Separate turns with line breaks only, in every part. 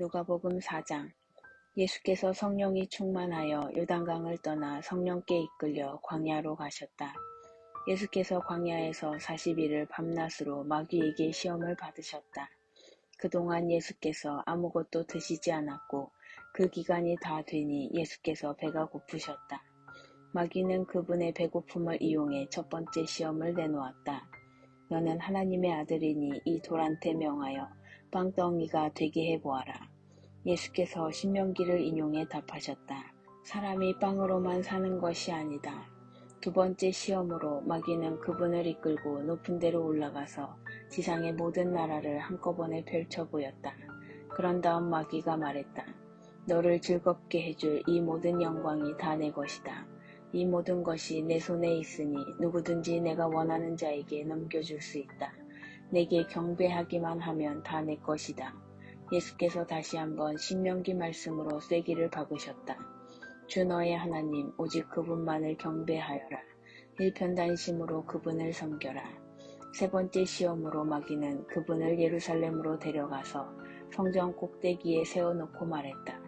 누가복음 4장 예수께서 성령이 충만하여 요단강을 떠나 성령께 이끌려 광야로 가셨다. 예수께서 광야에서 40일을 밤낮으로 마귀에게 시험을 받으셨다. 그동안 예수께서 아무것도 드시지 않았고 그 기간이 다 되니 예수께서 배가 고프셨다. 마귀는 그분의 배고픔을 이용해 첫 번째 시험을 내놓았다. 너는 하나님의 아들이니 이 돌한테 명하여 빵덩이가 되게 해보아라. 예수께서 신명기를 인용해 답하셨다. 사람이 빵으로만 사는 것이 아니다. 두 번째 시험으로 마귀는 그분을 이끌고 높은 데로 올라가서 지상의 모든 나라를 한꺼번에 펼쳐 보였다. 그런 다음 마귀가 말했다. 너를 즐겁게 해줄 이 모든 영광이 다 내 것이다. 이 모든 것이 내 손에 있으니 누구든지 내가 원하는 자에게 넘겨줄 수 있다. 내게 경배하기만 하면 다 내 것이다. 예수께서 다시 한번 신명기 말씀으로 쐐기를 박으셨다. 주 너의 하나님 오직 그분만을 경배하여라. 일편단심으로 그분을 섬겨라. 세 번째 시험으로 마귀는 그분을 예루살렘으로 데려가서 성전 꼭대기에 세워놓고 말했다.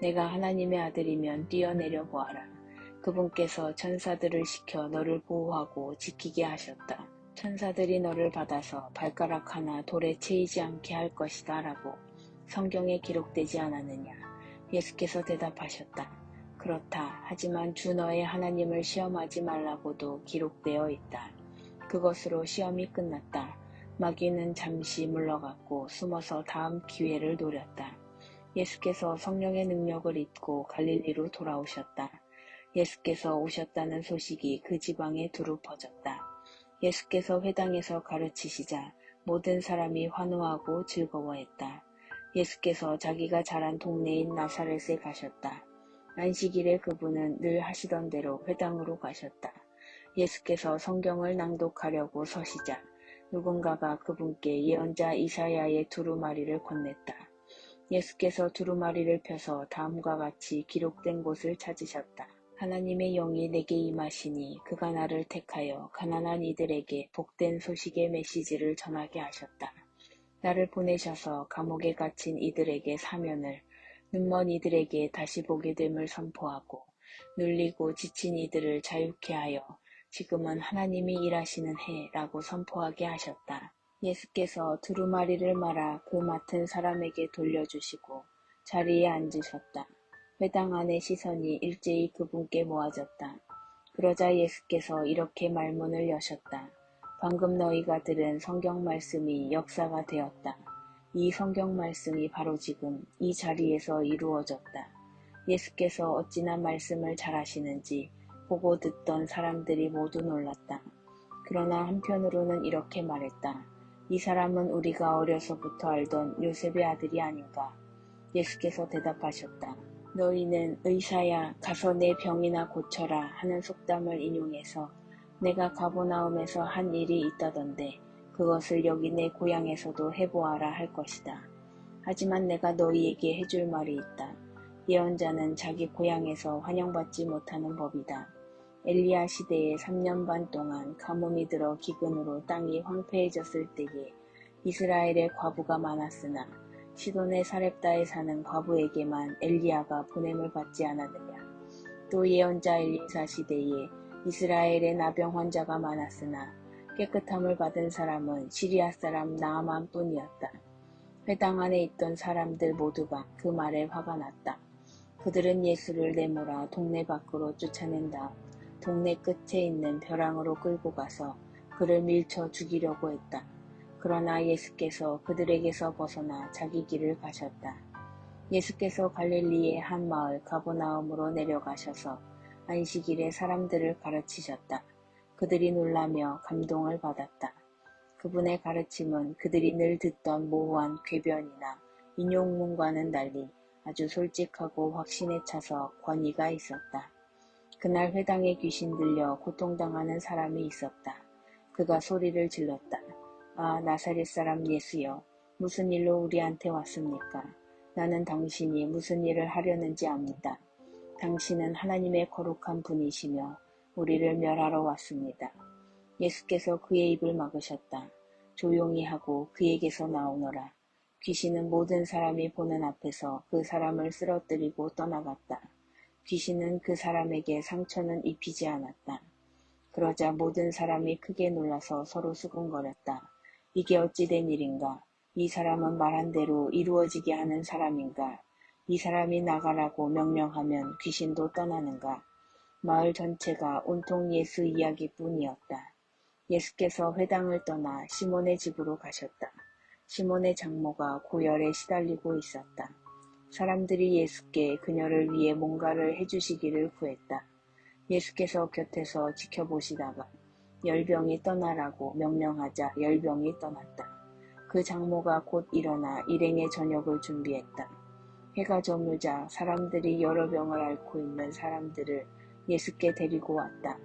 내가 하나님의 아들이면 뛰어내려 보아라. 그분께서 천사들을 시켜 너를 보호하고 지키게 하셨다. 천사들이 너를 받아서 발가락 하나 돌에 채이지 않게 할 것이다 라고 성경에 기록되지 않았느냐. 예수께서 대답하셨다. 그렇다. 하지만 주 너의 하나님을 시험하지 말라고도 기록되어 있다. 그것으로 시험이 끝났다. 마귀는 잠시 물러갔고 숨어서 다음 기회를 노렸다. 예수께서 성령의 능력을 잊고 갈릴리로 돌아오셨다. 예수께서 오셨다는 소식이 그 지방에 두루 퍼졌다. 예수께서 회당에서 가르치시자 모든 사람이 환호하고 즐거워했다. 예수께서 자기가 자란 동네인 나사렛에 가셨다. 안식일에 그분은 늘 하시던 대로 회당으로 가셨다. 예수께서 성경을 낭독하려고 서시자 누군가가 그분께 예언자 이사야의 두루마리를 건넸다. 예수께서 두루마리를 펴서 다음과 같이 기록된 곳을 찾으셨다. 하나님의 영이 내게 임하시니 그가 나를 택하여 가난한 이들에게 복된 소식의 메시지를 전하게 하셨다. 나를 보내셔서 감옥에 갇힌 이들에게 사면을 눈먼 이들에게 다시 보게 됨을 선포하고 눌리고 지친 이들을 자유케 하여 지금은 하나님이 일하시는 해라고 선포하게 하셨다. 예수께서 두루마리를 말아 그 맡은 사람에게 돌려주시고 자리에 앉으셨다. 회당 안의 시선이 일제히 그분께 모아졌다. 그러자 예수께서 이렇게 말문을 여셨다. 방금 너희가 들은 성경 말씀이 역사가 되었다. 이 성경 말씀이 바로 지금 이 자리에서 이루어졌다. 예수께서 어찌나 말씀을 잘하시는지 보고 듣던 사람들이 모두 놀랐다. 그러나 한편으로는 이렇게 말했다. 이 사람은 우리가 어려서부터 알던 요셉의 아들이 아닌가. 예수께서 대답하셨다. 너희는 의사야 가서 내 병이나 고쳐라 하는 속담을 인용해서 내가 가보나움에서 한 일이 있다던데 그것을 여기 내 고향에서도 해보아라 할 것이다. 하지만 내가 너희에게 해줄 말이 있다. 예언자는 자기 고향에서 환영받지 못하는 법이다. 엘리야 시대에 3년 반 동안 가뭄이 들어 기근으로 땅이 황폐해졌을 때에 이스라엘의 과부가 많았으나 시돈의 사렙다에 사는 과부에게만 엘리야가 보냄을 받지 않았느냐. 또 예언자 엘리사 시대에 이스라엘의 나병 환자가 많았으나 깨끗함을 받은 사람은 시리아 사람 나아만 뿐이었다. 회당 안에 있던 사람들 모두가 그 말에 화가 났다. 그들은 예수를 내몰아 동네 밖으로 쫓아낸 다음 동네 끝에 있는 벼랑으로 끌고 가서 그를 밀쳐 죽이려고 했다. 그러나 예수께서 그들에게서 벗어나 자기 길을 가셨다. 예수께서 갈릴리의 한 마을 가보나움으로 내려가셔서 안식일에 사람들을 가르치셨다. 그들이 놀라며 감동을 받았다. 그분의 가르침은 그들이 늘 듣던 모호한 궤변이나 인용문과는 달리 아주 솔직하고 확신에 차서 권위가 있었다. 그날 회당에 귀신 들려 고통당하는 사람이 있었다. 그가 소리를 질렀다. 아, 나사렛 사람 예수여, 무슨 일로 우리한테 왔습니까? 나는 당신이 무슨 일을 하려는지 압니다. 당신은 하나님의 거룩한 분이시며 우리를 멸하러 왔습니다. 예수께서 그의 입을 막으셨다. 조용히 하고 그에게서 나오너라. 귀신은 모든 사람이 보는 앞에서 그 사람을 쓰러뜨리고 떠나갔다. 귀신은 그 사람에게 상처는 입히지 않았다. 그러자 모든 사람이 크게 놀라서 서로 수군거렸다. 이게 어찌 된 일인가? 이 사람은 말한 대로 이루어지게 하는 사람인가? 이 사람이 나가라고 명령하면 귀신도 떠나는가? 마을 전체가 온통 예수 이야기뿐이었다. 예수께서 회당을 떠나 시몬의 집으로 가셨다. 시몬의 장모가 고열에 시달리고 있었다. 사람들이 예수께 그녀를 위해 뭔가를 해주시기를 구했다. 예수께서 곁에서 지켜보시다가 열병이 떠나라고 명령하자 열병이 떠났다. 그 장모가 곧 일어나 일행의 저녁을 준비했다. 해가 저물자 사람들이 여러 병을 앓고 있는 사람들을 예수께 데리고 왔다.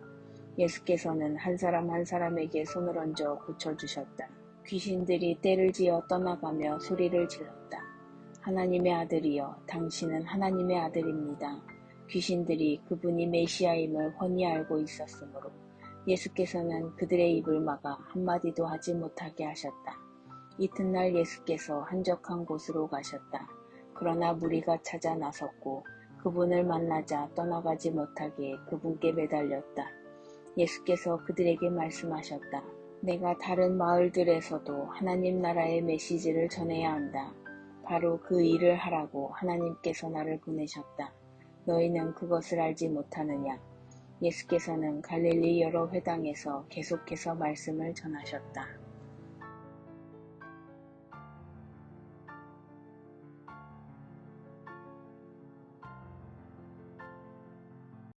예수께서는 한 사람 한 사람에게 손을 얹어 고쳐주셨다. 귀신들이 때를 지어 떠나가며 소리를 질렀다. 하나님의 아들이여, 당신은 하나님의 아들입니다. 귀신들이 그분이 메시아임을 훤히 알고 있었으므로 예수께서는 그들의 입을 막아 한마디도 하지 못하게 하셨다. 이튿날 예수께서 한적한 곳으로 가셨다. 그러나 무리가 찾아 나섰고 그분을 만나자 떠나가지 못하게 그분께 매달렸다. 예수께서 그들에게 말씀하셨다. 내가 다른 마을들에서도 하나님 나라의 메시지를 전해야 한다. 바로 그 일을 하라고 하나님께서 나를 보내셨다. 너희는 그것을 알지 못하느냐? 예수께서는 갈릴리 여러 회당에서 계속해서 말씀을 전하셨다.